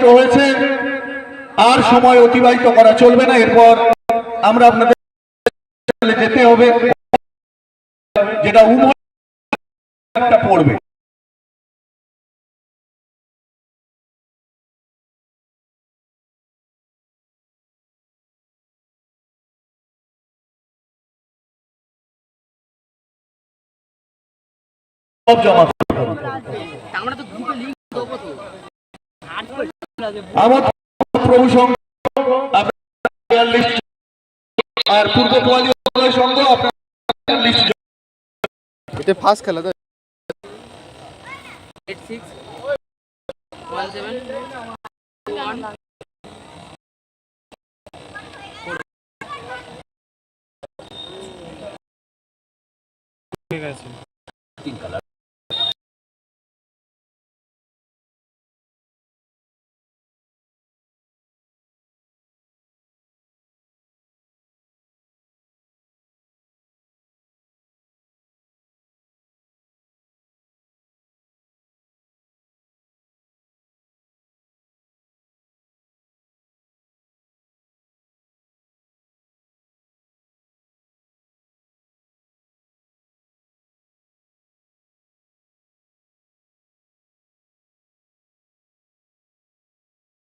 অতিবাহিত হয়েছে, আর সময় অতিবাহিত করা চলবে না। এরপর আমরা আপনাদের যেতে হবে, যেটা উমর একটা পড়বে। জমা আমরা তো গ্রুপে লিঙ্ক দেবো তো। আমার প্রভু সংঘ আর পূর্ব পোয়ালী সংঘ আপনার লিস্ট এটা ফার্স্ট খেলা তো eight six one seven one ঠিক আছে।